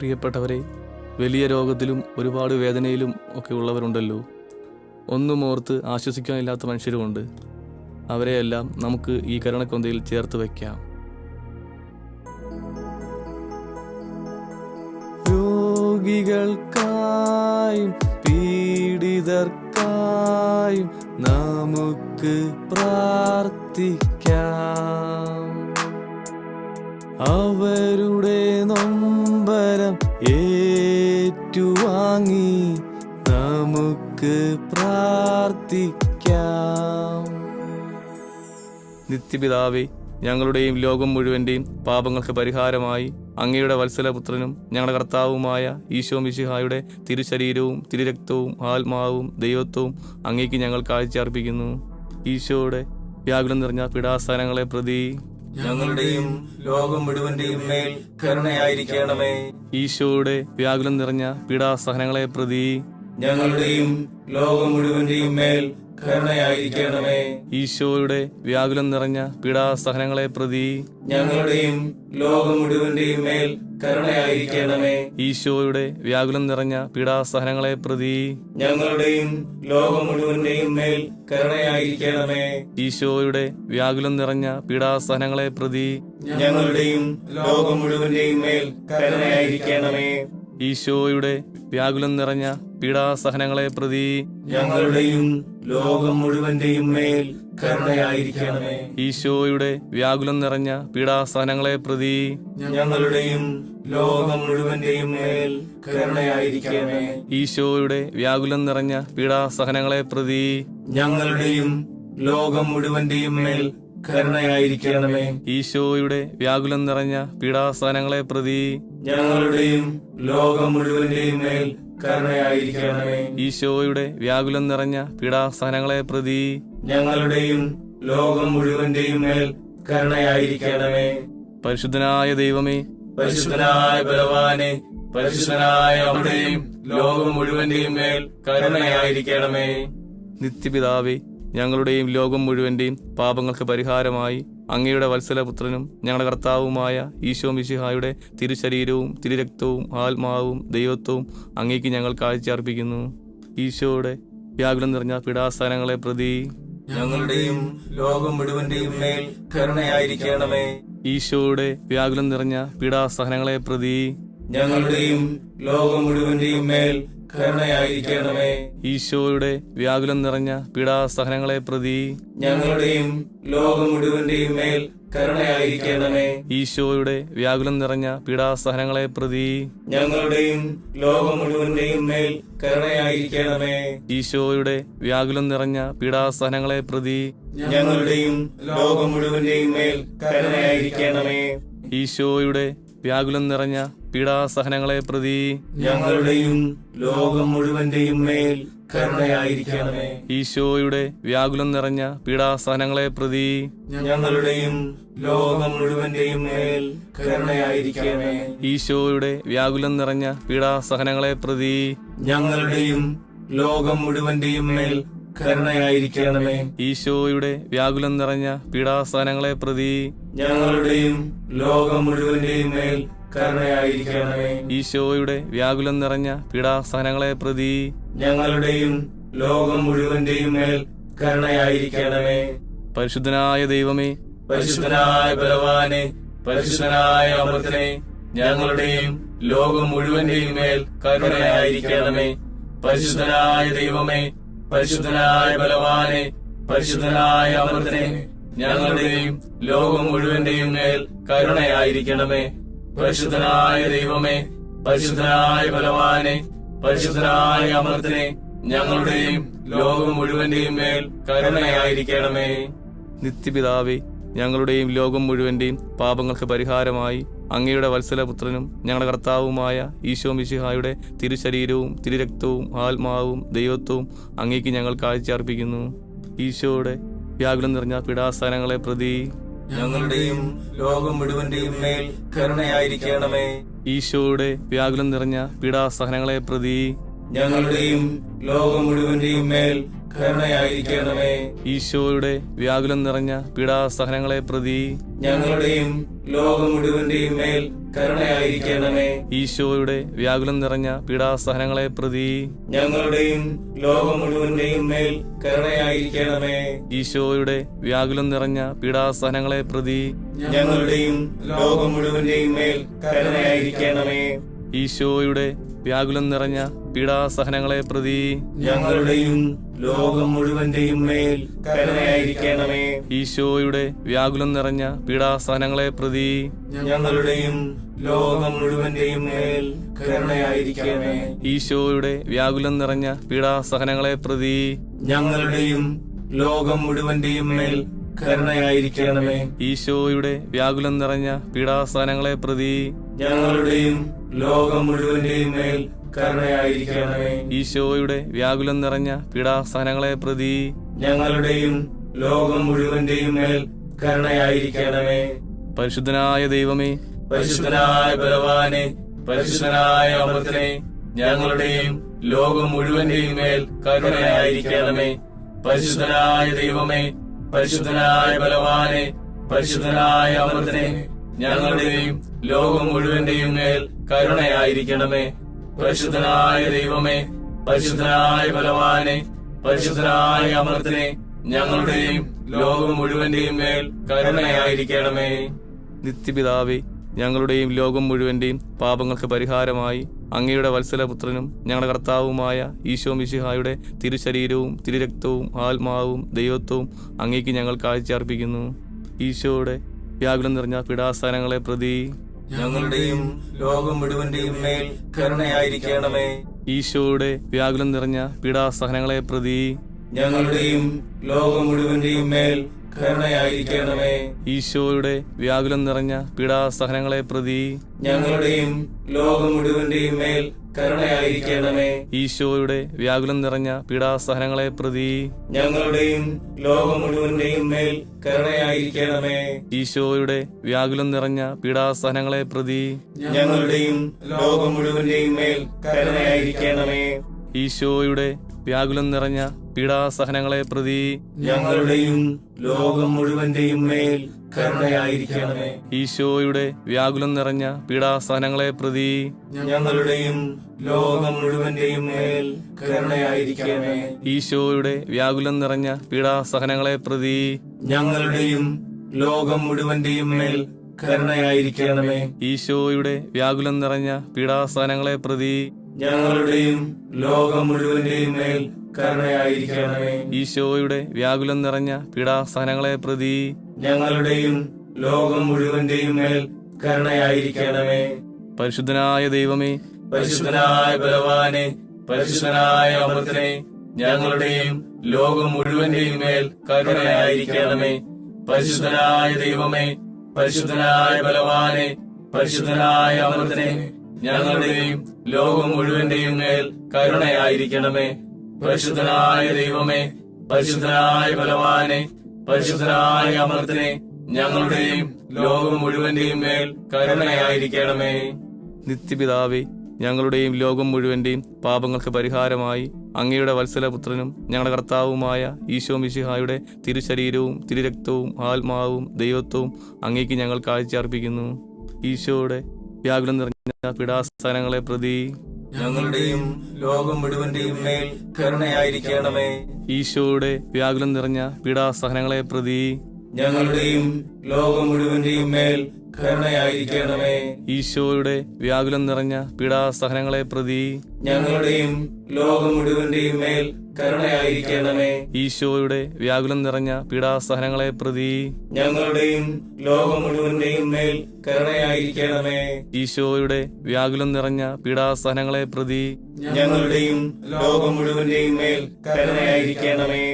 പ്രിയപ്പെട്ടവരെ വലിയ രോഗത്തിലും ഒരുപാട് വേദനയിലും ഒക്കെ ഉള്ളവരുണ്ടല്ലോ. ഒന്നും ഓർത്ത് ആശ്വസിക്കാനില്ലാത്ത മനുഷ്യരുമുണ്ട്. അവരെയെല്ലാം നമുക്ക് ഈ കരണക്കൊന്തയിൽ ചേർത്ത് വയ്ക്കാം രോഗികൾക്കായും പീഡിതർക്കായും നമുക്ക് പ്രാർത്ഥിക്കാം. അവരുടെ നൊമ്പരം ഏറ്റുവാങ്ങി നമുക്ക് പ്രാർത്ഥിക്കാം. നിത്യപിതാവേ ഞങ്ങളുടെയും ലോകം മുഴുവന്റെയും പാപങ്ങൾക്ക് പരിഹാരമായി അങ്ങയുടെ വത്സലപുത്രനും ഞങ്ങളുടെ കർത്താവുമായ ഈശോ മിശിഹായുടെ തിരുശരീരവും തിരുരക്തവും ആത്മാവും ദൈവത്വവും അങ്ങേക്ക് ഞങ്ങൾ കാഴ്ച അർപ്പിക്കുന്നു ഈശോയുടെ വ്യാകുലം നിറഞ്ഞ പിടാസ്ഥാനങ്ങളെ പ്രതി ഞങ്ങളുടെയും ലോകം മുഴുവന്റെയും മേൽ കരുണയായിരിക്കണമേ. ഈശോയുടെ വ്യാകുലം നിറഞ്ഞ പീഡാസഹനങ്ങളെ പ്രതി ഞങ്ങളുടെയും ലോകം മുഴുവന്റെയും മേൽ കരുണയായിരിക്കണമേ. ഈശോയുടെ വ്യാകുലം നിറഞ്ഞ പീഡാസഹനങ്ങളെ പ്രതി ഞങ്ങളുടെയും ലോകം മുഴുവന്റെയും മേൽ കരുണയായിരിക്കണമേ. ഈശോയുടെ വ്യാകുലം നിറഞ്ഞ പീഡാസഹനങ്ങളെ പ്രതി ഞങ്ങളുടെയും ലോകം മുഴുവന്റെയും മേൽ കരുണയായിരിക്കണമേ. ഈശോയുടെ വ്യാകുലം നിറഞ്ഞ പീഡാസഹനങ്ങളെ പ്രതി ഞങ്ങളുടെയും ലോകം മുഴുവന്റെയും മേൽ കരുണയായിരിക്കണമേ. ഈശോയുടെ വ്യാകുലം നിറഞ്ഞ പീഡാസഹനങ്ങളെ പ്രതി ഞങ്ങളുടെയും ലോകം മുഴുവന്റെയും മേൽ കരുണയായിരിക്കണമേ. ഈശോയുടെ വ്യാകുലം നിറഞ്ഞ പീഡാസ്ഥാനങ്ങളെ പ്രതി ഞങ്ങളുടെയും ലോകം മുഴുവന്റെയും മേൽ കരുണയായിരിക്കണമേ. ഈശോയുടെ വ്യാകുലം നിറഞ്ഞ പീഡാസഹനങ്ങളെ പ്രതി ഞങ്ങളുടെയും ലോകം മുഴുവന്റെയും മേൽ കരുണയായിരിക്കണമേ. ഈശോയുടെ വ്യാകുലം നിറഞ്ഞ പീഡാസഹനങ്ങളെ പ്രതി ഞങ്ങളുടെയും ലോകം മുഴുവന്റെയും മേൽ കരുണയായിരിക്കണമേ. ഈശോയുടെ വ്യാകുലം നിറഞ്ഞ പീഡാസ്ഥാനങ്ങളെ പ്രതി ഞങ്ങളുടെയും ലോകം മുഴുവന്റെയും മേൽ കരുണയായിരിക്കണമേ. പരിശുദ്ധനായ ദൈവമേ പരിശുദ്ധനായ ബലവാനെ പരിശുദ്ധനായ അവിടെയും ലോകം മുഴുവന്റെയും മേൽ കരുണയായിരിക്കണമേ. നിത്യപിതാവേ ഞങ്ങളുടെയും ലോകം മുഴുവന്റെയും പാപങ്ങൾക്ക് പരിഹാരമായി അങ്ങയുടെ വത്സലപുത്രനും ഞങ്ങളുടെ കർത്താവുമായ ഈശോ മിശിഹായുടെ തിരുശരീരവും തിരുരക്തവും ആത്മാവും ദൈവത്വവും അങ്ങേക്ക് ഞങ്ങൾ കാഴ്ചയർപ്പിക്കുന്നു. ഈശോയുടെ വ്യാകുലം നിറഞ്ഞ പീഡാസ്ഥാനങ്ങളെ പ്രതി ഞങ്ങളുടെയും ലോകം മുഴുവന്റെയും മേൽ കരുണയായിരിക്കണമേ. ഈശോയുടെ വ്യാകുലം നിറഞ്ഞ പീഡാസഹനങ്ങളെ പ്രതി ഞങ്ങളുടെയും ലോകം മുഴുവന്റെയും മേൽ കരുണയായിരിക്കണമേ. ഈശോയുടെ വ്യാകുലം നിറഞ്ഞ പീഡാസഹനങ്ങളെ പ്രതി ഞങ്ങളുടെയും ലോകം മുഴുവന്റെയും മേൽ കരുണയായിരിക്കണമേ. ഈശോയുടെ വ്യാകുലം നിറഞ്ഞ പീഡാസഹനങ്ങളെ പ്രതി ഞങ്ങളുടെയും ലോകം മുഴുവന്റെയും മേൽ കരുണയായിരിക്കണമേ. ഈശോയുടെ വ്യാകുലം നിറഞ്ഞ പീഡാസഹനങ്ങളെ പ്രതി ഞങ്ങളുടെയും ലോകം മുഴുവന്റെയും മേൽ കരുണയായിരിക്കണമേ. ഈശോയുടെ വ്യാകുലം നിറഞ്ഞ പീഡാസഹനങ്ങളെ പ്രതി ഞങ്ങളുടെയും ലോകം മുഴുവന്റെയും മേൽ കരുണയായിരിക്കണമേ. ഈശോയുടെ വ്യാകുലം നിറഞ്ഞ പീഡാസഹനങ്ങളെ പ്രതി ഞങ്ങളുടെയും ലോകം മുഴുവന്റെയും മേൽ കരുണയായിരിക്കണമേ. ഈശോയുടെ വ്യാകുലം നിറഞ്ഞ പീഡാസഹനങ്ങളെ പ്രതി ഞങ്ങളുടെയും ലോകം മുഴുവന്റെയും മേൽ കരുണയായിരിക്കണമേ. ഈശോയുടെ വ്യാകുലം നിറഞ്ഞ പീഡാസ്ഥാനങ്ങളെ പ്രതി ഞങ്ങളുടെയും ലോകം മുഴുവന്റെയും മേൽ കരുണയായിരിക്കണമേ. ഈശോയുടെ വ്യാകുലം നിറഞ്ഞ പീഡാസ്ഥാനങ്ങളെ പ്രതി ഞങ്ങളുടെയും ലോകം മുഴുവന്റെയും മേൽ കരുണയായിരിക്കണമേ. പരിശുദ്ധനായ ദൈവമേ പരിശുദ്ധനായ ബലവാനെ പരിശുദ്ധനായ അമൃതനെ ഞങ്ങളുടെയും ലോകം മുഴുവന്റെയും മേൽ കരുണയായിരിക്കണമേ. പരിശുദ്ധനായ ദൈവമേ പരിശുദ്ധനായ ബലവാനെ പരിശുദ്ധനായ അമൃതനെ ഞങ്ങളുടെയും ലോകം മുഴുവന്റെയും മേൽ കരുണയായിരിക്കണമേ. പരിശുദ്ധനായ ദൈവമേ പരിശുദ്ധനായ ബലവാനെ പരിശുദ്ധനായ അമൃതനെ ഞങ്ങളുടെയും ലോകം മുഴുവന്റെയും മേൽ കരുണയായിരിക്കണമേ. നിത്യപിതാവേ ഞങ്ങളുടെയും ലോകം മുഴുവന്റെയും പാപങ്ങൾക്ക് പരിഹാരമായി അങ്ങയുടെ വത്സലപുത്രനും ഞങ്ങളുടെ കർത്താവുമായ ഈശോ മിശിഹായുടെ തിരുശരീരവും തിരുരക്തവും ആത്മാവും ദൈവത്വവും അങ്ങേക്ക് ഞങ്ങൾ കാഴ്ചയർപ്പിക്കുന്നു. ഈശോയുടെ വ്യാകുലം നിറഞ്ഞ പീഡാസ്ഥാനങ്ങളെ പ്രതി ഞങ്ങളുടെയും ലോകം മുഴുവന്റെയും മേൽ കരുണയായിരിക്കണമേ. ഈശോയുടെ വ്യാകുലം നിറഞ്ഞ പീഡാസഹനങ്ങളെ പ്രതി ഞങ്ങളുടെയും ലോകം മുഴുവന്റെയും മേൽ കരുണയായിരിക്കണമേ. ഈശോയുടെ വ്യാകുലം നിറഞ്ഞ പീഡാസഹനങ്ങളെ പ്രതി ഞങ്ങളുടെയും ലോകം മുഴുവന്റെയും മേൽ കരുണയായിരിക്കണമേ. ഈശോയുടെ വ്യാകുലം നിറഞ്ഞ പീഡാസഹനങ്ങളെ പ്രതി ഞങ്ങളുടെയും ലോകം മുഴുവന്റെയും മേൽ കരുണയായിരിക്കണമേ. ഈശോയുടെ വ്യാകുലം നിറഞ്ഞ പീഡാസഹനങ്ങളെ പ്രതി ഞങ്ങളുടെയും ലോകം മുഴുവന്റെയും മേൽ കരുണയായിരിക്കണമേ. ഈശോയുടെ വ്യാകുലം നിറഞ്ഞ പീഡാസഹനങ്ങളെ പ്രതി ഞങ്ങളുടെയും ലോകം മുഴുവന്റെയും മേൽ കരുണയായിരിക്കണമേ. ഈശോയുടെ വ്യാകുലം നിറഞ്ഞ പീഡാസഹനങ്ങളെ പ്രതി ഞങ്ങളുടെയും ലോകം മുഴുവന്റെയും മേൽ കരുണയായിരിക്കണമേ. ഈശോയുടെ വ്യാകുലം നിറഞ്ഞ പീഡാസഹനങ്ങളെ പ്രതി ഞങ്ങളുടെയും ലോകം മുഴുവന്റെയും മേൽ കരുണയായിരിക്കണമേ. ഈശോയുടെ വ്യാകുലം നിറഞ്ഞ പീഡാസ്ഥാനങ്ങളെ പ്രതി ഞങ്ങളുടെയും ലോകം മുഴുവന്റെയും മേൽ കരുണയായിരിക്കണമേ. ഈശോയുടെ വ്യാകുലം നിറഞ്ഞ പീഡാസ്ഥാനങ്ങളെ പ്രതി ഞങ്ങളുടെയും ലോകം മുഴുവന്റെയും മേൽ കരുണയായിരിക്കണമേ. പരിശുദ്ധനായ ദൈവമേ പരിശുദ്ധനായ ബലവാനെ പരിശുദ്ധനായ അമൃതനെ ഞങ്ങളുടെയും ലോകം മുഴുവന്റെയും മേൽ കരുണയായിരിക്കണമേ. പരിശുദ്ധനായ ദൈവമേ പരിശുദ്ധനായ ബലവാനെ പരിശുദ്ധനായ അമൃതനെ ഞങ്ങളുടെയും ലോകം മുഴുവന്റെയും മേൽ കരുണയായിരിക്കണമേ. പരിശുദ്ധനായ ദൈവമേ പരിശുദ്ധനായ ബലവാനെ പരിശുദ്ധനായ അമൃതനെ ഞങ്ങളുടെയും ലോകം മുഴുവന്റെയും മേൽ കരുണയായിരിക്കണമേ. നിത്യപിതാവേ ഞങ്ങളുടെയും ലോകം മുഴുവന്റെയും പാപങ്ങൾക്ക് പരിഹാരമായി അങ്ങയുടെ വത്സലപുത്രനും ഞങ്ങളുടെ കർത്താവുമായ ഈശോ മിശിഹായുടെ തിരുശരീരവും തിരുരക്തവും ആത്മാവും ദൈവത്വവും അങ്ങേക്ക് ഞങ്ങൾ കാഴ്ചയർപ്പിക്കുന്നു. ഈശോയുടെ വ്യാകുലം നിറഞ്ഞ പീഡാസ്ഥാനങ്ങളെ പ്രതി ഞങ്ങളുടെയും ലോകം മുഴുവന്റെയും മേൽ കരുണയായിരിക്കണമേ. ഈശോയുടെ വ്യാകുലം നിറഞ്ഞ പീഡാസഹനങ്ങളെ പ്രതി ഞങ്ങളുടെയും ലോകം മുഴുവന്റെയും മേൽ കരുണയായിരിക്കണമേ. ഈശോയുടെ വ്യാകുലം നിറഞ്ഞ പീഡാസഹനങ്ങളെ പ്രതി ഞങ്ങളുടെയും ലോകം മുഴുവന്റെയും മേൽ കരുണയായിരിക്കണമേ. ഈശോയുടെ വ്യാകുലം നിറഞ്ഞ പീഡാസഹനങ്ങളെ പ്രതി ഞങ്ങളുടെയും ലോകം മുഴുവന്റെയും മേൽ കരുണയായിരിക്കണമേ. ഈശോയുടെ വ്യാകുലം നിറഞ്ഞ പീഡാസഹനങ്ങളെ പ്രതി ഞങ്ങളുടെയും ലോകം മുഴുവന്റെയും മേൽ കരുണയായിരിക്കണമേ. ഈശോയുടെ വ്യാകുലം നിറഞ്ഞ പീഡാസഹനങ്ങളെ പ്രതി ഞങ്ങളുടെയും ലോകം മുഴുവന്റെയും മേൽ കരുണയായിരിക്കണമേ. ഈശോയുടെ വ്യാകുലം നിറഞ്ഞ പീഡാസഹനങ്ങളെ പ്രതി ഞങ്ങളുടെയും ലോകം മുഴുവന്റെയും മേൽ കരുണയായിരിക്കണമേ. ഈശോയുടെ വ്യാകുലം നിറഞ്ഞ പീഡാസഹനങ്ങളെ പ്രതി ഞങ്ങളുടെയും ലോകം മുഴുവന്റെയും മേൽ കരുണയായിരിക്കണമേ. ഈശോയുടെ വ്യാകുലം നിറഞ്ഞ പീഡാസഹനങ്ങളെ പ്രതി ഞങ്ങളുടെയും ലോകം മുഴുവന്റെയും മേൽ കരുണയായിരിക്കണമേ. ഈശോയുടെ വ്യാകുലം നിറഞ്ഞ പീഡാസഹനങ്ങളെ പ്രതി ഞങ്ങളുടെയും ലോകം മുഴുവന്റെയും മേൽ കരുണയായിരിക്കണമേ. പരിശുദ്ധനായ ദൈവമേ പരിശുദ്ധനായ ബലവാനെ പരിശുദ്ധനായ അമൃതനെ ഞങ്ങളുടെയും ലോകം മുഴുവന്റെയും മേൽ കരുണയായിരിക്കണമേ. പരിശുദ്ധനായ ദൈവമേ പരിശുദ്ധനായ ബലവാനെ പരിശുദ്ധനായ അമൃതനെ ഞങ്ങളുടെയും ലോകം മുഴുവന്റെയും മേൽ കരുണയായിരിക്കണമേ. പരിശുദ്ധനായ ദൈവമേ പരിശുദ്ധനായ ബലവാനെ പരിശുദ്ധനായ അമൃതനെ ഞങ്ങളുടെയും ലോകം മുഴുവന്റെയും മേൽ കരുണയായിരിക്കണമേ. നിത്യപിതാവേ ഞങ്ങളുടെയും ലോകം മുഴുവന്റെയും പാപങ്ങൾക്ക് പരിഹാരമായി അങ്ങയുടെ വത്സലപുത്രനും ഞങ്ങളുടെ കർത്താവുമായ ഈശോ മിശിഹായുടെ തിരുശരീരവും തിരുരക്തവും ആത്മാവും ദൈവത്വവും അങ്ങേക്ക് ഞങ്ങൾ കാഴ്ച അർപ്പിക്കുന്നു ഈശോയുടെ വ്യാകുലം നിറഞ്ഞ പീഡാസ്ഥാനങ്ങളെ പ്രതി ഞങ്ങളുടെയും ലോകം മുഴുവന്റെയും മേൽ കരുണയായിരിക്കണമേ. ഈശോയുടെ വ്യാകുലം നിറഞ്ഞ പീഡാസഹനങ്ങളെ പ്രതി ഞങ്ങളുടെയും ലോകം മുഴുവന്റെയും മേൽ കരുണയായിരിക്കണമേ. ഈശോയുടെ വ്യാകുലം നിറഞ്ഞ പീഡാസഹനങ്ങളെ പ്രതി ഞങ്ങളുടെയും ലോകം മുഴുവന്റെയും മേൽ കരുണയായിരിക്കണമേ. ഈശോയുടെ വ്യാകുലം നിറഞ്ഞ പീഡാസഹനങ്ങളെ പ്രതി ഞങ്ങളുടെയും ലോകം മുഴുവന്റെയും മേൽ കരുണയായിരിക്കണമേ. ഈശോയുടെ വ്യാകുലം നിറഞ്ഞ പീഡാസഹനങ്ങളെ പ്രതി ഞങ്ങളുടെയും ലോകം മുഴുവന്റെയും മേൽ കരുണയായിരിക്കണമേ.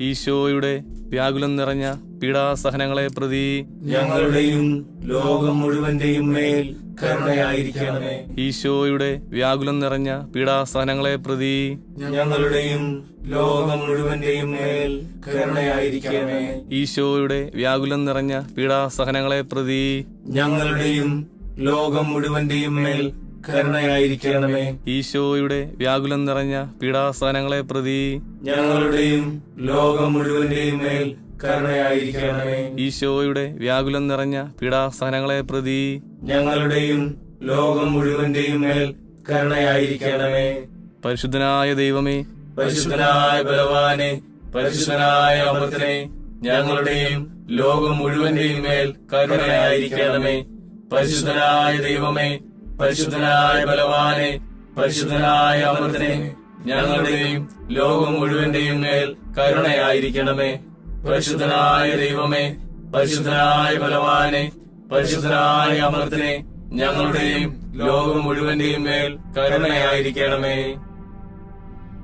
ഈശോയുടെ വ്യാകുലം നിറഞ്ഞ പീഡാസഹനങ്ങളെ പ്രതി ഞങ്ങളുടെയും ലോകം മുഴുവന്റെയും മേൽ കരുണയായിരിക്കണമേ. ഈശോയുടെ വ്യാകുലം നിറഞ്ഞ പീഡാസഹനങ്ങളെ പ്രതി ഞങ്ങളുടെയും ലോകം മുഴുവന്റെയും മേൽ കരുണയായിരിക്കണമേ. ഈശോയുടെ വ്യാകുലം നിറഞ്ഞ പീഡാസഹനങ്ങളെ പ്രതി ഞങ്ങളുടെയും ലോകം മുഴുവന്റെയും മേൽ കരുണയായിരിക്കണമേ. ഈശോയുടെ വ്യാകുലം നിറഞ്ഞ പീഡാസ്ഥാനങ്ങളെ പ്രതി ഞങ്ങളുടെയും ലോകം മുഴുവന്റെയും മേൽ കരുണയായിരിക്കണമേ. ഈശോയുടെ വ്യാകുലം നിറഞ്ഞ പീഡാസ്ഥാനങ്ങളെ പ്രതി ഞങ്ങളുടെയും ലോകം മുഴുവന്റെയും മേൽ കരുണയായിരിക്കണമേ. പരിശുദ്ധനായ ദൈവമേ പരിശുദ്ധനായ ബലവാനെ പരിശുദ്ധനായ അമൃതനെ ഞങ്ങളുടെയും ലോകം മുഴുവന്റെയും മേൽ കരുണയായിരിക്കണമേ. പരിശുദ്ധനായ ദൈവമേ പരിശുദ്ധനായ ബലവാനെ പരിശുദ്ധനായ അമൃതനെ ഞങ്ങളുടെയും ലോകം മുഴുവന്റെയും മേൽ കരുണയായിരിക്കണമേ. പരിശുദ്ധനായ ദൈവമേ പരിശുദ്ധനായ ബലവാനെ പരിശുദ്ധനായ അമൃതനെ ഞങ്ങളുടെയും ലോകം മുഴുവന്റെയും മേൽ കരുണയായിരിക്കണമേ.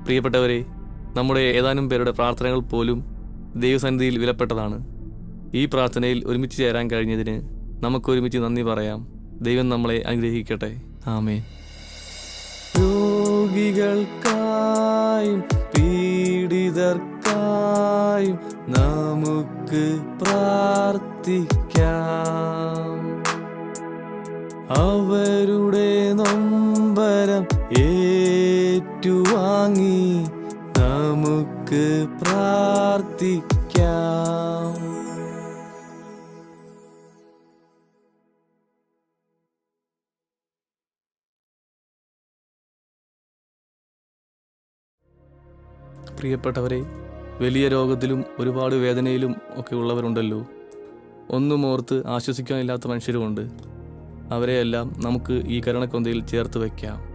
പ്രിയപ്പെട്ടവരെ നമ്മുടെ ഏതാനും പേരുടെ പ്രാർത്ഥനകൾ പോലും ദൈവസന്നിധിയിൽ വിലപ്പെട്ടതാണ്. ഈ പ്രാർത്ഥനയിൽ ഒരുമിച്ച് ചേരാൻ കഴിഞ്ഞതിന് നമുക്കൊരുമിച്ച് നന്ദി പറയാം. ദൈവം നമ്മളെ അനുഗ്രഹിക്കട്ടെ. ആമേൻ. രോഗികൾക്കായും പീഡിതർക്കായും നമുക്ക് പ്രാർത്ഥിക്കാം. അവരുടെ നൊമ്പരം ഏറ്റുവാങ്ങി നമുക്ക് പ്രാർത്ഥിക്കാം. പ്രിയപ്പെട്ടവരെ വലിയ രോഗത്തിലും ഒരുപാട് വേദനയിലും ഒക്കെ ഉള്ളവരുണ്ടല്ലോ. ഒന്നും ഓർത്ത് ആശ്വസിക്കാനില്ലാത്ത മനുഷ്യരുമുണ്ട്. അവരെയെല്ലാം നമുക്ക് ഈ കരണക്കൊന്തയിൽ ചേർത്ത് വയ്ക്കാം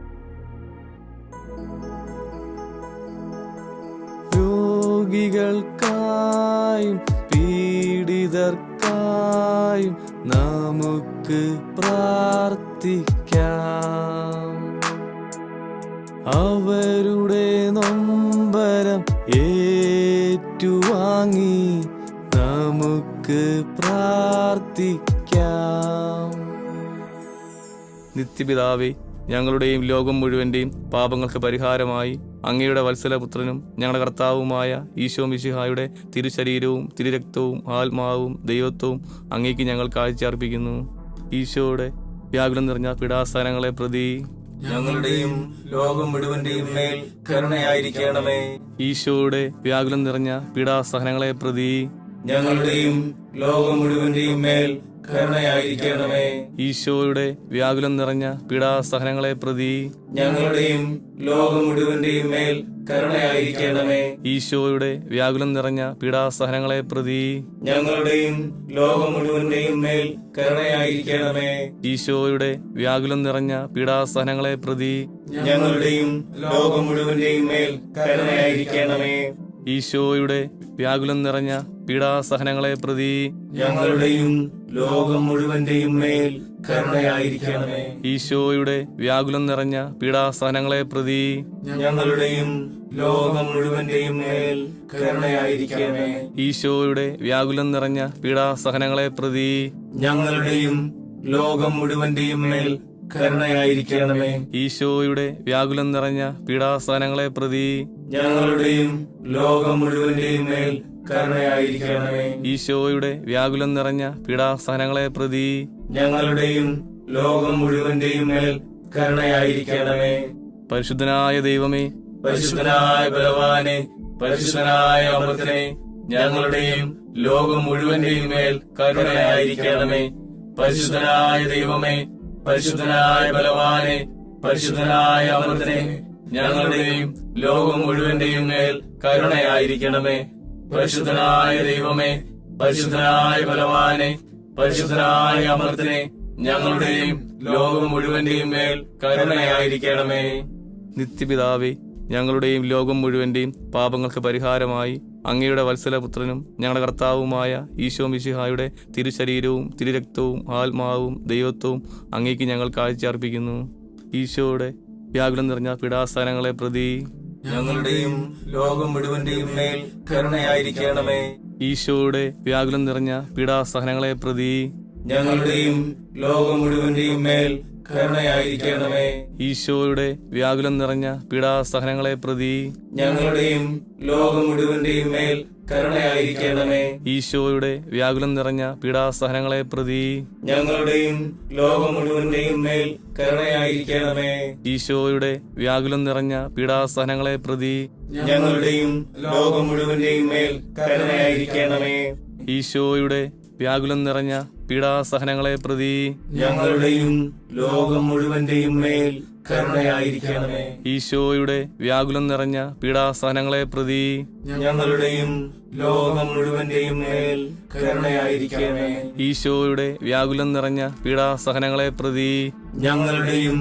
രോഗികൾക്കായും പീഡിതർക്കായും നമുക്ക് പ്രാർത്ഥിക്കാം. അവരുടെ നൊമ്പരം ഏറ്റുവാങ്ങി നമുക്ക് പ്രാർത്ഥിക്കാം. നിത്യപിതാവേ ഞങ്ങളുടെയും ലോകം മുഴുവന്റെയും പാപങ്ങൾക്ക് പരിഹാരമായി അങ്ങയുടെ വത്സലപുത്രനും ഞങ്ങളുടെ കർത്താവുമായ ഈശോ മിശിഹായുടെ തിരുശരീരവും തിരുരക്തവും ആത്മാവും ദൈവത്വവും അങ്ങേക്ക് ഞങ്ങൾ കാഴ്ചയർപ്പിക്കുന്നു. ഈശോയുടെ വ്യാകുലം നിറഞ്ഞ പിടാസ്ഥാനങ്ങളെ പ്രതി ഞങ്ങളുടെയും ലോകം മുഴുവന്റെയും മേൽ കരുണയായിരിക്കണമേ. ഈശോയുടെ വ്യാകുലം നിറഞ്ഞ പീഡാസഹനങ്ങളെ പ്രതി ഞങ്ങളുടെയും ലോകം മുഴുവന്റെയും മേൽ കരുണയായിരിക്കണമേ. ഈശോയുടെ വ്യാകുലം നിറഞ്ഞ പീഡാസഹനങ്ങളെ പ്രതി ഞങ്ങളുടെയും ലോകം മുഴുവന്റെയും മേൽ കരുണയായിരിക്കണമേ. ഈശോയുടെ വ്യാകുലം നിറഞ്ഞ പീഡാസഹനങ്ങളെ പ്രതി ഞങ്ങളുടെയും ലോകം മുഴുവന്റെയും മേൽ കരുണയായിരിക്കണമേ. ഈശോയുടെ വ്യാകുലം നിറഞ്ഞ പീഡാസഹനങ്ങളെ പ്രതി ഞങ്ങളുടെയും ലോകം മുഴുവന്റെയും മേൽ കരുണയായിരിക്കണമേ. ഈശോയുടെ വ്യാകുലം നിറഞ്ഞ പീഡാസഹനങ്ങളെ പ്രതി ഞങ്ങളുടെയും ലോകം മുഴുവന്റെയും മേൽ കരുണയായിരിക്കണമേ. ഈശോയുടെ വ്യാകുലം നിറഞ്ഞ പീഡാസഹനങ്ങളെ പ്രതി ഞങ്ങളുടെയും ലോകം മുഴുവന്റെയും മേൽ കരുണയായിരിക്കണമേ. ഈശോയുടെ വ്യാകുലം നിറഞ്ഞ പീഡാസഹനങ്ങളെ പ്രതി ഞങ്ങളുടെയും ലോകം മുഴുവന്റെയും മേൽ കരുണയായിരിക്കണമേ. ഈശോയുടെ വ്യാകുലം നിറഞ്ഞ പീഡാസഹനങ്ങളെ പ്രതി ഞങ്ങളുടെയും ലോകം മുഴുവന്റെയും മേൽ കരുണയായിരിക്കണമേ. ഈശോയുടെ വ്യാകുലം നിറഞ്ഞ പീഡാസഹനങ്ങളെ പ്രതി ഞങ്ങളുടെയും ലോകം മുഴുവന്റെയും മേൽ കരുണയായിരിക്കണമേ. പരിശുദ്ധനായ ദൈവമേ പരിശുദ്ധനായ ബലവാനെ പരിശുദ്ധനായ അമൃതനെ ഞങ്ങളുടെയും ലോകം മുഴുവന്റെയും മേൽ കരുണയായിരിക്കണമേ. പരിശുദ്ധനായ ദൈവമേ പരിശുദ്ധനായ ബലവാനെ പരിശുദ്ധനായ അമൃതനെ ഞങ്ങളുടെയും ലോകം മുഴുവന്റെയും മേൽ കരുണയായിരിക്കണമേ. പരിശുദ്ധനായ ദൈവമേ പരിശുദ്ധനായ ബലവാനെ പരിശുദ്ധനായ അമൃതനെ ഞങ്ങളുടെയും ലോകം മുഴുവന്റെയും മേൽ കരുണയായിരിക്കണമേ. നിത്യപിതാവേ ഞങ്ങളുടെയും ലോകം മുഴുവന്റെയും പാപങ്ങൾക്ക് പരിഹാരമായി അങ്ങയുടെ വത്സലപുത്രനും ഞങ്ങളുടെ കർത്താവുമായ ഈശോ മിശിഹായുടെ തിരുശരീരവും തിരുരക്തവും ആത്മാവും ദൈവത്വവും അങ്ങേക്ക് ഞങ്ങൾ കാഴ്ചയർപ്പിക്കുന്നു. ഈശോയുടെ വ്യാകുലം നിറഞ്ഞ പീഡാസ്ഥാനങ്ങളെ പ്രതി ഞങ്ങളുടെയും ലോകം മുഴുവന്റെയും മേൽ കരുണയായിരിക്കണമേ. ഈശോയുടെ വ്യാകുലം നിറഞ്ഞ പീഡാസഹനങ്ങളെ പ്രതി ഞങ്ങളുടെയും ലോകം മുഴുവന്റെയും മേൽ കരുണയായിരിക്കണമേ. ഈശോയുടെ വ്യാകുലം നിറഞ്ഞ പീഡാസഹനങ്ങളെ പ്രതി ഞങ്ങളുടെയും ലോകം മുഴുവന്റെയും മേൽ കരുണയായിരിക്കണമേ. ഈശോയുടെ വ്യാകുലം നിറഞ്ഞ പീഡാസഹനങ്ങളെ പ്രതി ഞങ്ങളുടെയും ലോകം മുഴുവന്റെയും മേൽ കരുണയായിരിക്കണമേ. ഈശോയുടെ വ്യാകുലം നിറഞ്ഞ പീഡാസഹനങ്ങളെ പ്രതി ഞങ്ങളുടെയും ലോകം മുഴുവന്റെയും മേൽ കരുണയായിരിക്കണമേ. ഈശോയുടെ വ്യാകുലം നിറഞ്ഞ പീഡാസഹനങ്ങളെ പ്രതി ഞങ്ങളുടെയും ലോകം മുഴുവന്റെയും മേൽ കരുണയായിരിക്കണമേ. ഈശോയുടെ വ്യാകുലം നിറഞ്ഞ പീഡാസ്ഥാനങ്ങളെ പ്രതി ഞങ്ങളുടെയും ലോകം മുഴുവന്റെയും മേൽ കരുണയായിരിക്കണമേ. ഈശോയുടെ വ്യാകുലം നിറഞ്ഞ പീഡാസഹനങ്ങളെ പ്രതി ഞങ്ങളുടെയും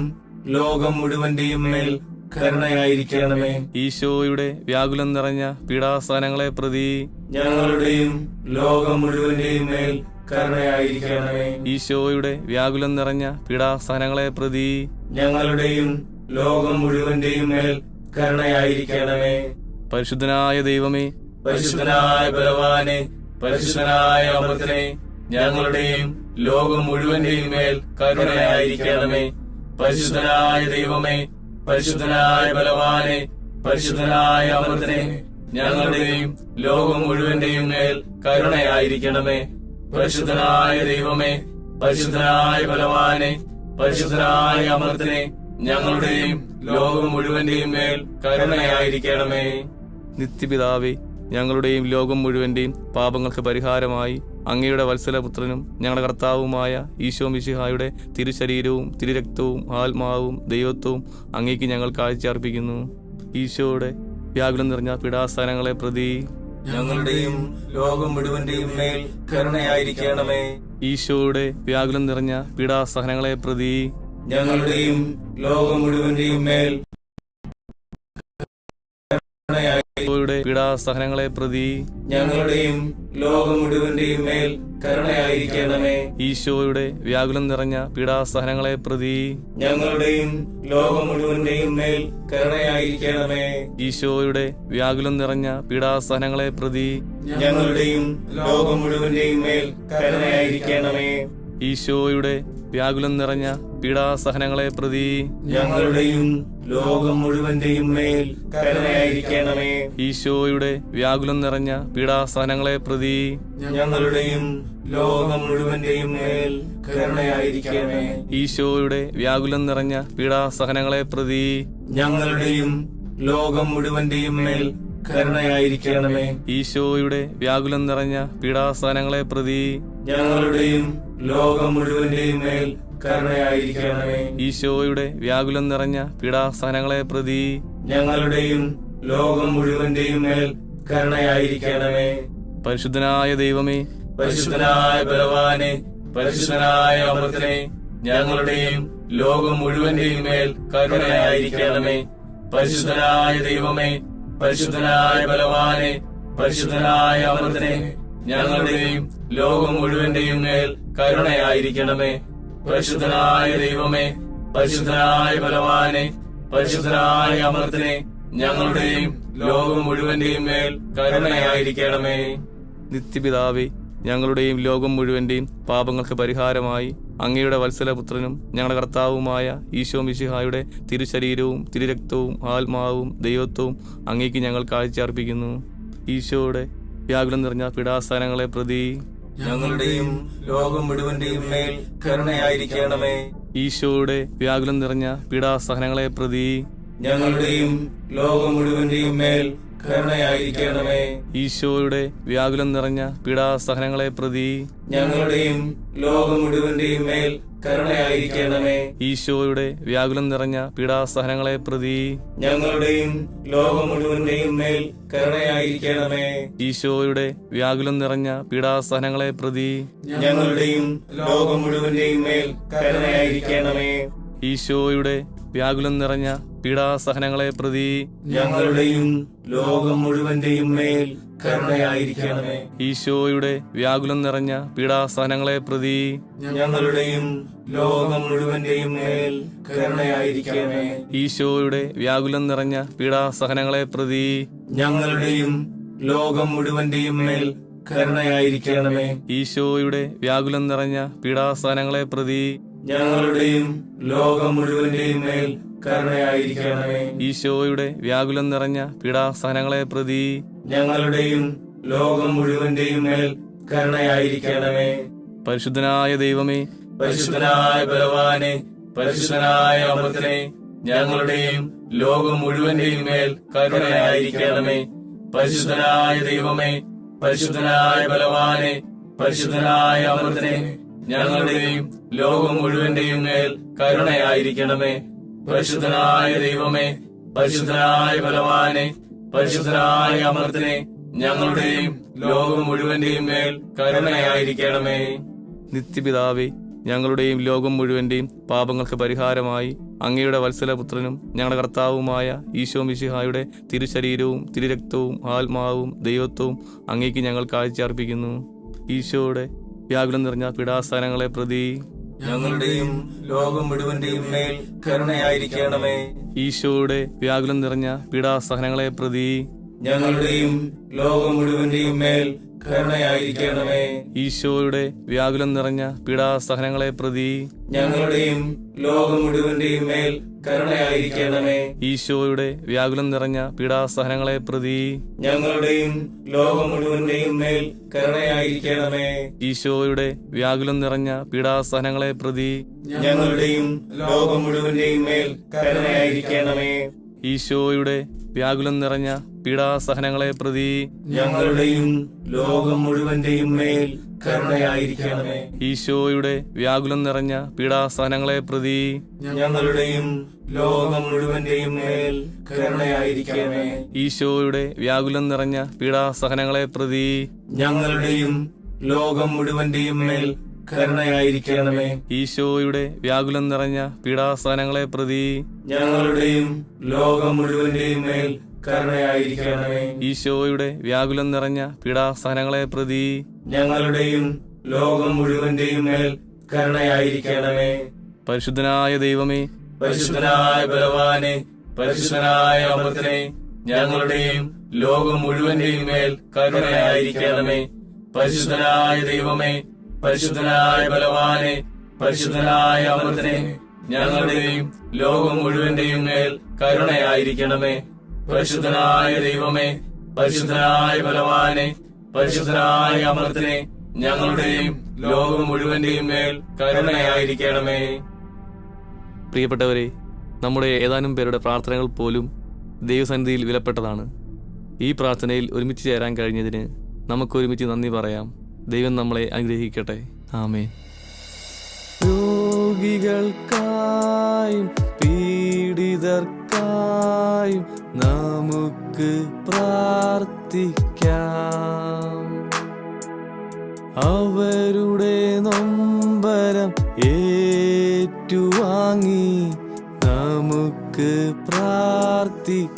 ലോകം മുഴുവന്റെയും മേൽ കരുണയായിരിക്കണമേ. ഈശോയുടെ വ്യാകുലം നിറഞ്ഞ പീഡാസഹനങ്ങളെ പ്രതി ഞങ്ങളുടെയും ലോകം മുഴുവന്റെയും മേൽ കരുണയായിരിക്കണമേ. ഈശോയുടെ വ്യാകുലം നിറഞ്ഞ പീഡാസ്ഥാനങ്ങളെ പ്രതി ഞങ്ങളുടെയും ലോകം മുഴുവന്റെയും മേൽ കരുണയായിരിക്കണമേ. പരിശുദ്ധനായ ദൈവമേ പരിശുദ്ധനായ ബലവാനെ പരിശുദ്ധനായ അമൃതനെ ഞങ്ങളുടെയും ലോകം മുഴുവന്റെയും മേൽ കരുണയായിരിക്കണമേ. പരിശുദ്ധനായ ദൈവമേ പരിശുദ്ധനായ ബലവാനെ പരിശുദ്ധനായ അമൃതനെ ഞങ്ങളുടെയും ലോകം മുഴുവന്റെയും മേൽ കരുണയായിരിക്കണമേ. പരിശുദ്ധനായ ദൈവമേ പരിശുദ്ധനായ ബലവാനെ പരിശുദ്ധനായ അമൃതനെ ഞങ്ങളുടെയും ലോകം മുഴുവന്റെയും മേൽ കരുണയായിരിക്കണമേ. നിത്യപിതാവേ ഞങ്ങളുടെയും ലോകം മുഴുവന്റെയും പാപങ്ങൾക്ക് പരിഹാരമായി അങ്ങയുടെ വത്സലപുത്രനും ഞങ്ങളുടെ കർത്താവുമായ ഈശോ മിശിഹായുടെ തിരുശരീരവും തിരുരക്തവും ആത്മാവും ദൈവത്വവും അങ്ങേക്ക് ഞങ്ങൾ കാഴ്ചയർപ്പിക്കുന്നു. ഈശോയുടെ വ്യാകുലം നിറഞ്ഞ പീഡാസ്ഥാനങ്ങളെ പ്രതി ഞങ്ങളുടെയും ലോകം മുഴുവന്റെയും മേൽ കരുണയായിരിക്കണമേ. ഈശോയുടെ വ്യാകുലം നിറഞ്ഞ പീഡാസഹനങ്ങളെ പ്രതി ഞങ്ങളുടെയും ലോകം മുഴുവന്റെയും മേൽ ഈശോയുടെ പീഡാസഹനങ്ങളെ പ്രതി ഞങ്ങളുടെയും ലോകം മുഴുവന്റെയും മേൽ കരുണയായിരിക്കണമേ. ഈശോയുടെ വ്യാകുലം നിറഞ്ഞ പീഡാസഹനങ്ങളെ പ്രതി ഞങ്ങളുടെയും ലോകം മുഴുവന്റെയും മേൽ കരുണയായിരിക്കണമേ. ഈശോയുടെ വ്യാകുലം നിറഞ്ഞ പീഡാസഹനങ്ങളെ പ്രതി ഞങ്ങളുടെയും ലോകം മുഴുവന്റെയും മേൽ കരുണയായിരിക്കണമേ. ഈശോയുടെ വ്യാകുലം നിറഞ്ഞ പീഡാസഹനങ്ങളെ പ്രതി ഞങ്ങളുടെയും ലോകം മുഴുവന്റെയും മേൽ കരുണയായിരിക്കണമേ. ഈശോയുടെ വ്യാകുലം നിറഞ്ഞ പീഡാസഹനങ്ങളെ പ്രതി ഞങ്ങളുടെയും ലോകം മുഴുവന്റെയും മേൽ കരുണയായിരിക്കണമേ. ഈശോയുടെ വ്യാകുലം നിറഞ്ഞ പീഡാസഹനങ്ങളെ പ്രതി ഞങ്ങളുടെയും ലോകം മുഴുവന്റെയും മേൽ കരുണയായിരിക്കണമേ. ഈശോയുടെ വ്യാകുലം നിറഞ്ഞ പീഡാസ്ഥാനങ്ങളെ പ്രതി ഞങ്ങളുടെയും ലോകം മുഴുവന്റെയും മേൽ കരുണയായിരിക്കണമേ. ഈശോയുടെ വ്യാകുലം നിറഞ്ഞ പീഡാസ്ഥാനങ്ങളെ പ്രതി ഞങ്ങളുടെയും ലോകം മുഴുവന്റെയും മേൽ കരുണയായിരിക്കണമേ. പരിശുദ്ധനായ ദൈവമേ പരിശുദ്ധനായ ബലവാനെ പരിശുദ്ധനായ അമൃതനെ ഞങ്ങളുടെയും ലോകം മുഴുവന്റെയും മേൽ കരുണയായിരിക്കണമേ. പരിശുദ്ധനായ ദൈവമേ പരിശുദ്ധനായ ബലവാനെ പരിശുദ്ധനായ അമൃതനെ ഞങ്ങളുടെയും ലോകം മുഴുവന്റെയും മേൽ കരുണയായിരിക്കണമേ. പരിശുദ്ധനായ ദൈവമേ പരിശുദ്ധനായ ബലവാനെ പരിശുദ്ധനായ അമൃതനെ ഞങ്ങളുടെയും ലോകം മുഴുവന്റെയും മേൽ കരുണയായിരിക്കണമേ. നിത്യപിതാവേ ഞങ്ങളുടെയും ലോകം മുഴുവന്റെയും പാപങ്ങൾക്ക് പരിഹാരമായി അങ്ങയുടെ വത്സലപുത്രനും ഞങ്ങളുടെ കർത്താവുമായ ഈശോ മിശിഹായുടെ തിരുശരീരവും തിരുരക്തവും ആത്മാവും ദൈവത്വവും അങ്ങേക്ക് ഞങ്ങൾ കാഴ്ചയർപ്പിക്കുന്നു ഈശോയുടെ വ്യാകുലം നിറഞ്ഞ പീഡാസ്ഥാനങ്ങളെ പ്രതി ഞങ്ങളുടെയും ലോകം മുഴുവന്റെയും മേൽ കരുണയായിരിക്കണമേ. ഈശോയുടെ വ്യാകുലം നിറഞ്ഞ പീഡാസഹനങ്ങളെ പ്രതി ഞങ്ങളുടെയും ലോകം മുഴുവന്റെയും മേൽ കരുണയായിരിക്കണമേ. ഈശോയുടെ വ്യാകുലം നിറഞ്ഞ പീഡാസഹനങ്ങളെ പ്രതി ഞങ്ങളുടെയും ലോകം മുഴുവന്റെയും മേൽ കരുണയായിരിക്കണമേ. ഈശോയുടെ വ്യാകുലം നിറഞ്ഞ പീഡാസഹനങ്ങളെ പ്രതി ഞങ്ങളുടെയും ലോകം മുഴുവന്റെയും മേൽ കരുണയായിരിക്കണമേ. ഈശോയുടെ വ്യാകുലം നിറഞ്ഞ പീഡാസഹനങ്ങളെ പ്രതി ഞങ്ങളുടെയും ലോകം മുഴുവന്റെയും മേൽ കരുണയായിരിക്കണമേ. ഈശോയുടെ വ്യാകുലം നിറഞ്ഞ പീഡാസഹനങ്ങളെ പ്രതി ഞങ്ങളുടെയും ലോകം മുഴുവന്റെയും മേൽ കരുണയായിരിക്കണമേ. ഈശോയുടെ വ്യാകുലം നിറഞ്ഞ പീഡാസഹനങ്ങളെ പ്രതി ഞങ്ങളുടെയും ലോകം മുഴുവന്റെയും മേൽ കരുണയായിരിക്കണമേ. ഈശോയുടെ വ്യാകുലം നിറഞ്ഞ പീഡാസഹനങ്ങളെ പ്രതി ഞങ്ങളുടെയും ലോകം മുഴുവന്റെയും മേൽ കരുണയായിരിക്കണമേ. ഈശോയുടെ വ്യാകുലം നിറഞ്ഞ പീഡാസഹനങ്ങളെ പ്രതി ഞങ്ങളുടെയും ലോകം മുഴുവന്റെയും മേൽ കരുണയായിരിക്കണമേ. ഈശോയുടെ വ്യാകുലം നിറഞ്ഞ പീഡാസഹനങ്ങളെ പ്രതി ഞങ്ങളുടെയും ലോകം മുഴുവന്റെയും മേൽ കരുണയായിരിക്കണമേ. പരിശുദ്ധനായ ദൈവമേ പരിശുദ്ധനായ ബലവാനെ പരിശുദ്ധനായ അമൃതനെ ഞങ്ങളുടെയും ലോകം മുഴുവന്റെയും മേൽ കരുണയായിരിക്കണമേ. പരിശുദ്ധനായ ദൈവമേ പരിശുദ്ധനായ ബലവാനെ പരിശുദ്ധനായ അമൃതനെ ഞങ്ങളുടെയും ലോകം മുഴുവന്റെയും മേൽ കരുണയായിരിക്കണമേ. പരിശുദ്ധനായ ദൈവമേ പരിശുദ്ധനായ ബലവാനെ പരിശുദ്ധനായ അമൃതനെ ഞങ്ങളുടെയും ലോകം മുഴുവന്റെയും മേൽ കരുണയായിരിക്കണമേ. നിത്യപിതാവേ ഞങ്ങളുടെയും ലോകം മുഴുവന്റെയും പാപങ്ങൾക്ക് പരിഹാരമായി അങ്ങയുടെ വത്സലപുത്രനും ഞങ്ങളുടെ കർത്താവുമായ ഈശോ മിശിഹായുടെ തിരുശരീരവും തിരുരക്തവും ആത്മാവും ദൈവത്വവും അങ്ങേക്ക് ഞങ്ങൾ കാഴ്ചയർപ്പിക്കുന്നു. ഈശോയുടെ വ്യാകുലം നിറഞ്ഞ പിടാസ്ഥാനങ്ങളെ പ്രതി ഞങ്ങളുടെയും ലോകം മുഴുവന്റെയും മേൽ കരുണയായിരിക്കണമേ. ഈശോയുടെ വ്യാകുലം നിറഞ്ഞ പീഡാസഹനങ്ങളെ പ്രതി ഞങ്ങളുടെയും ലോകം മുഴുവന്റെയും മേൽ കരുണയായിരിക്കണമേ. ഈശോയുടെ വ്യാകുലം നിറഞ്ഞ പീഡാസഹനങ്ങളെ പ്രതി ഞങ്ങളുടെയും ലോകം മുഴുവന്റെയും മേൽ കരുണയായിരിക്കണമേ. ഈശോയുടെ വ്യാകുലം നിറഞ്ഞ പീഡാസഹനങ്ങളെ പ്രതി ഞങ്ങളുടെയും ലോകം മുഴുവന്റെയും മേൽ കരുണയായിരിക്കണമേ. ഈശോയുടെ വ്യാകുലം നിറഞ്ഞ പീഡാസഹനങ്ങളെ പ്രതി ഞങ്ങളുടെയും ലോകം മുഴുവന്റെയും മേൽ കരുണയായിരിക്കണമേ. ഈശോയുടെ വ്യാകുലം നിറഞ്ഞ പീഡാസഹനങ്ങളെ പ്രതി ഞങ്ങളുടെയും ലോകം മുഴുവന്റെയും മേൽ കരുണയായിരിക്കണമേ. ഈശോയുടെ വ്യാകുലം നിറഞ്ഞ പീഡാസഹനങ്ങളെ പ്രതി ഞങ്ങളുടെയും ലോകം മുഴുവന്റെയും മേൽ കരുണയായിരിക്കണമേ. ഈശോയുടെ വ്യാകുലം നിറഞ്ഞ പീഡാസഹനങ്ങളെ പ്രതി ഞങ്ങളുടെയും ലോകം മുഴുവന്റെയും മേൽ കരുണയായിരിക്കണമേ. ഈശോയുടെ വ്യാകുലം നിറഞ്ഞ പീഡാസ്ഥാനങ്ങളെ പ്രതി ഞങ്ങളുടെയും ലോകം മുഴുവന്റെയും മേൽ കരുണയായിരിക്കണമേ. ഈശോയുടെ വ്യാകുലം നിറഞ്ഞ പീഡാസ്ഥാനങ്ങളെ പ്രതി ഞങ്ങളുടെയും ലോകം മുഴുവന്റെയും മേൽ കരുണയായിരിക്കണമേ. പരിശുദ്ധനായ ദൈവമേ പരിശുദ്ധനായ ബലവാനെ പരിശുദ്ധനായ അമൃതനെ ഞങ്ങളുടെയും ലോകം മുഴുവന്റെയും മേൽ കരുണയായിരിക്കണമേ. പരിശുദ്ധനായ ദൈവമേ പരിശുദ്ധനായ ബലവാനെ പരിശുദ്ധനായ അമൃതനെ ഞങ്ങളുടെയും ലോകം മുഴുവന്റെയും മേൽ കരുണയായിരിക്കണമേ. പരിശുദ്ധനായ ദൈവമേ പരിശുദ്ധനായ ബലവാനെ പരിശുദ്ധനായ അമൃതനെ ഞങ്ങളുടെയും ലോകം മുഴുവന്റെയും മേൽ കരുണയായിരിക്കണമേ. പ്രിയപ്പെട്ടവരെ നമ്മുടെ ഏതാനും പേരുടെ പ്രാർത്ഥനകൾ പോലും ദൈവസന്നിധിയിൽ വിലപ്പെട്ടതാണ്. ഈ പ്രാർത്ഥനയിൽ ഒരുമിച്ച് ചേരാൻ കഴിഞ്ഞതിന് നമുക്കൊരുമിച്ച് നന്ദി പറയാം. ദൈവം നമ്മളെ അനുഗ്രഹിക്കട്ടെ. ആമേൻ. രോഗികൾക്കായും പീഡിതർക്കായും നമുക്ക് പ്രാർത്ഥിക്കാം. അവരുടെ നൊമ്പരം ഏറ്റുവാങ്ങി നമുക്ക് പ്രാർത്ഥിക്കാം.